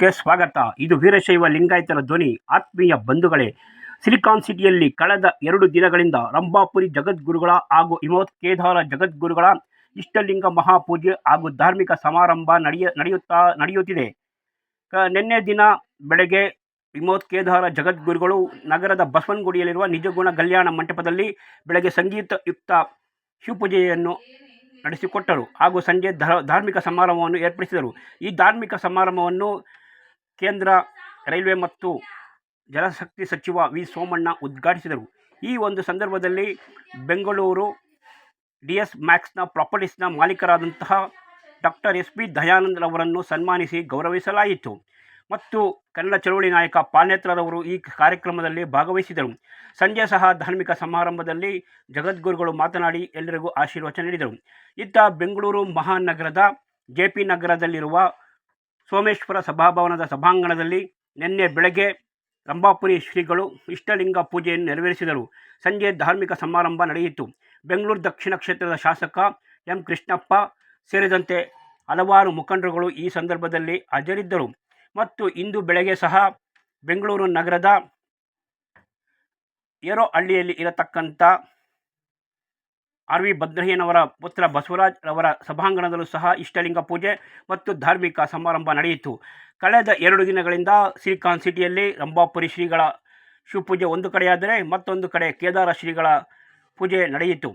ಗೆ ಸ್ವಾಗತ. ಇದು ವೀರಶೈವ ಲಿಂಗಾಯತರ ಧ್ವನಿ. ಆತ್ಮೀಯ ಬಂಧುಗಳೇ, ಸಿಲಿಕಾನ್ ಸಿಟಿಯಲ್ಲಿ ಕಳೆದ ಎರಡು ದಿನಗಳಿಂದ ರಂಭಾಪುರಿ ಜಗದ್ಗುರುಗಳ ಹಾಗೂ ಹಿಮವತ್ ಕೇದಾರ ಜಗದ್ಗುರುಗಳ ಇಷ್ಟಲಿಂಗ ಮಹಾಪೂಜೆ ಹಾಗೂ ಧಾರ್ಮಿಕ ಸಮಾರಂಭ ನಡೆಯ, ನಡೆಯುತ್ತಾ, ನಡೆಯುತ್ತಿದೆ. ನಿನ್ನೆ ದಿನ ಬೆಳಗ್ಗೆ ವಿಮೋತ್ ಕೇದಾರ ಜಗದ್ಗುರುಗಳು ನಗರದ ಬಸವನಗುಡಿಯಲ್ಲಿರುವ ನಿಜಗುಣ ಕಲ್ಯಾಣ ಮಂಟಪದಲ್ಲಿ ಬೆಳಗ್ಗೆ ಸಂಗೀತಯುಕ್ತ ಶಿವಪೂಜೆಯನ್ನು ನಡೆಸಿಕೊಟ್ಟರು ಹಾಗೂ ಸಂಜೆ ಧಾರ್ಮಿಕ ಸಮಾರಂಭವನ್ನು ಏರ್ಪಡಿಸಿದರು. ಈ ಧಾರ್ಮಿಕ ಸಮಾರಂಭವನ್ನು ಕೇಂದ್ರ ರೈಲ್ವೆ ಮತ್ತು ಜಲಶಕ್ತಿ ಸಚಿವ ವಿ ಸೋಮಣ್ಣ ಉದ್ಘಾಟಿಸಿದರು. ಈ ಒಂದು ಸಂದರ್ಭದಲ್ಲಿ ಬೆಂಗಳೂರು ಡಿ ಎಸ್ ಮ್ಯಾಕ್ಸ್ನ ಪ್ರಾಪರ್ಟೀಸ್ನ ಮಾಲೀಕರಾದಂತಹ ಡಾಕ್ಟರ್ ಎಸ್ ಪಿ ದಯಾನಂದರವರನ್ನು ಸನ್ಮಾನಿಸಿ ಗೌರವಿಸಲಾಯಿತು. ಮತ್ತು ಕನ್ನಡ ಚಳವಳಿ ನಾಯಕ ಪಾಲ್ನೇತ್ರರವರು ಈ ಕಾರ್ಯಕ್ರಮದಲ್ಲಿ ಭಾಗವಹಿಸಿದರು. ಸಂಜೆ ಸಹ ಧಾರ್ಮಿಕ ಸಮಾರಂಭದಲ್ಲಿ ಜಗದ್ಗುರುಗಳು ಮಾತನಾಡಿ ಎಲ್ಲರಿಗೂ ಆಶೀರ್ವಚನ ನೀಡಿದರು. ಇತ್ತ ಬೆಂಗಳೂರು ಮಹಾನಗರದ ಜೆ ಪಿ ನಗರದಲ್ಲಿರುವ ಸೋಮೇಶ್ವರ ಸಭಾಭವನದ ಸಭಾಂಗಣದಲ್ಲಿ ನಿನ್ನೆ ಬೆಳಗ್ಗೆ ರಂಭಾಪುರಿ ಶ್ರೀಗಳು ಇಷ್ಟಲಿಂಗ ಪೂಜೆಯನ್ನು ನೆರವೇರಿಸಿದರು. ಸಂಜೆ ಧಾರ್ಮಿಕ ಸಮಾರಂಭ ನಡೆಯಿತು. ಬೆಂಗಳೂರು ದಕ್ಷಿಣ ಕ್ಷೇತ್ರದ ಶಾಸಕ ಎಂ ಕೃಷ್ಣಪ್ಪ ಸೇರಿದಂತೆ ಹಲವಾರು ಮುಖಂಡರುಗಳು ಈ ಸಂದರ್ಭದಲ್ಲಿ ಹಾಜರಿದ್ದರು. ಮತ್ತು ಇಂದು ಬೆಳಗ್ಗೆ ಸಹ ಬೆಂಗಳೂರು ನಗರದ ಏರೋ ಹಳ್ಳಿಯಲ್ಲಿ ಇರತಕ್ಕಂಥ ಆರ್ ವಿ ಭದ್ರಯ್ಯನವರ ಪುತ್ರ ಬಸವರಾಜ್ ರವರ ಸಭಾಂಗಣದಲ್ಲೂ ಸಹ ಇಷ್ಟಲಿಂಗ ಪೂಜೆ ಮತ್ತು ಧಾರ್ಮಿಕ ಸಮಾರಂಭ ನಡೆಯಿತು. ಕಳೆದ ಎರಡು ದಿನಗಳಿಂದ ಸಿಲಿಕಾನ್ ಸಿಟಿಯಲ್ಲಿ ರಂಭಾಪುರಿ ಶ್ರೀಗಳ ಶಿವಪೂಜೆ ಒಂದು ಕಡೆಯಾದರೆ ಮತ್ತೊಂದು ಕಡೆ ಕೇದಾರ ಶ್ರೀಗಳ ಪೂಜೆ ನಡೆಯಿತು.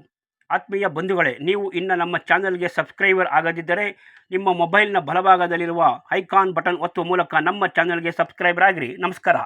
ಆತ್ಮೀಯ ಬಂಧುಗಳೇ, ನೀವು ಇನ್ನು ನಮ್ಮ ಚಾನಲ್ಗೆ ಸಬ್ಸ್ಕ್ರೈಬರ್ ಆಗದಿದ್ದರೆ ನಿಮ್ಮ ಮೊಬೈಲ್ನ ಬಲಭಾಗದಲ್ಲಿರುವ ಐಕಾನ್ ಬಟನ್ ಒತ್ತುವ ಮೂಲಕ ನಮ್ಮ ಚಾನಲ್ಗೆ ಸಬ್ಸ್ಕ್ರೈಬರ್ ಆಗಿರಿ. ನಮಸ್ಕಾರ.